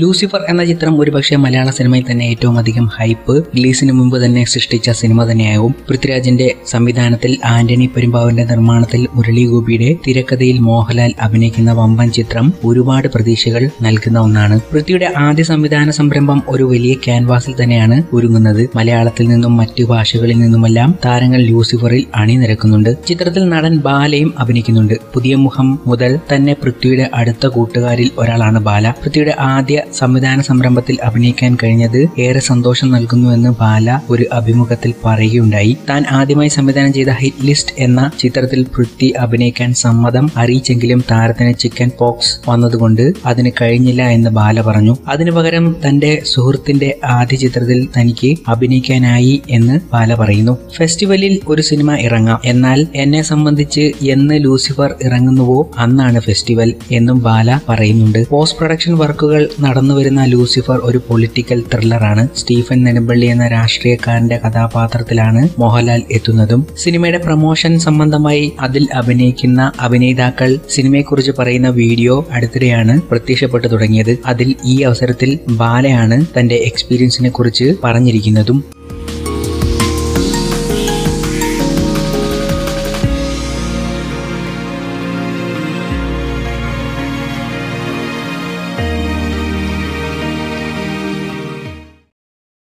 Lucifer എന്ന ചിത്രം ഒരുപക്ഷെ മലയാള സിനിമയിൽ തന്നെ ഏറ്റവും അധികം ഹൈപ്പ് റിലീസിന് മുമ്പ് തന്നെ സൃഷ്ടിച്ച സിനിമ തന്നെയാകും പൃഥ്വിരാജിന്റെ സംവിധാനത്തിൽ ആന്റണി പെരുമ്പാവിന്റെ നിർമ്മാണത്തിൽ മുരളി ഗോപിയുടെ തിരക്കഥയിൽ മോഹൻലാൽ അഭിനയിക്കുന്ന വമ്പൻ ചിത്രം ഒരുപാട് പ്രതീക്ഷകൾ നൽകുന്ന ഒന്നാണ്. പൃഥ്വിയുടെ ആദ്യ സംവിധാന സംരംഭം ഒരു വലിയ ക്യാൻവാസിൽ തന്നെയാണ് ഒരുങ്ങുന്നത്. മലയാളത്തിൽ നിന്നും മറ്റു ഭാഷകളിൽ നിന്നുമെല്ലാം താരങ്ങൾ ലൂസിഫറിൽ അണിനിരക്കുന്നുണ്ട്. ചിത്രത്തിൽ നടൻ ബാലയും അഭിനയിക്കുന്നുണ്ട്. പുതിയ മുഖം മുതൽ തന്നെ പൃഥ്വിയുടെ അടുത്ത കൂട്ടുകാരിൽ ഒരാളാണ് ബാല. പൃഥ്വിയുടെ ആദ്യ സംവിധാന സംരംഭത്തിൽ അഭിനയിക്കാൻ കഴിഞ്ഞത് ഏറെ സന്തോഷം നൽകുന്നുവെന്ന് ബാല ഒരു അഭിമുഖത്തിൽ പറയുകയുണ്ടായി. താൻ ആദ്യമായി സംവിധാനം ചെയ്ത ഹിറ്റ് ലിസ്റ്റ് എന്ന ചിത്രത്തിൽ പൃഥ്വി അഭിനയിക്കാൻ സമ്മതം അറിയിച്ചെങ്കിലും താരത്തിന് ചിക്കൻ പോക്സ് വന്നതുകൊണ്ട് അതിന് കഴിഞ്ഞില്ല എന്ന് ബാല പറഞ്ഞു. അതിനു പകരം തന്റെ സുഹൃത്തിന്റെ ആദ്യ ചിത്രത്തിൽ തനിക്ക് അഭിനയിക്കാനായി എന്ന് ബാല പറയുന്നു. ഫെസ്റ്റിവലിൽ ഒരു സിനിമ ഇറങ്ങാം. എന്നാൽ എന്നെ സംബന്ധിച്ച് എന്ന് ലൂസിഫർ ഇറങ്ങുന്നുവോ അന്നാണ് ഫെസ്റ്റിവൽ എന്നും ബാല പറയുന്നുണ്ട്. പോസ്റ്റ് പ്രൊഡക്ഷൻ വർക്കുകൾ നടന്നുവരുന്ന ലൂസിഫർ ഒരു പൊളിറ്റിക്കൽ ത്രില്ലറാണ്. സ്റ്റീഫൻ നെടുമ്പള്ളി എന്ന രാഷ്ട്രീയക്കാരന്റെ കഥാപാത്രത്തിലാണ് മോഹൻലാൽ എത്തുന്നതും. സിനിമയുടെ പ്രമോഷൻ സംബന്ധമായി അതിൽ അഭിനയിക്കുന്ന അഭിനേതാക്കൾ സിനിമയെക്കുറിച്ച് പറയുന്ന വീഡിയോ അടുത്തിടെയാണ് പ്രത്യക്ഷപ്പെട്ടു തുടങ്ങിയത്. അതിൽ ഈ അവസരത്തിൽ ബാലയാണ് തന്റെ എക്സ്പീരിയൻസിനെ കുറിച്ച് പറഞ്ഞിരിക്കുന്നതും.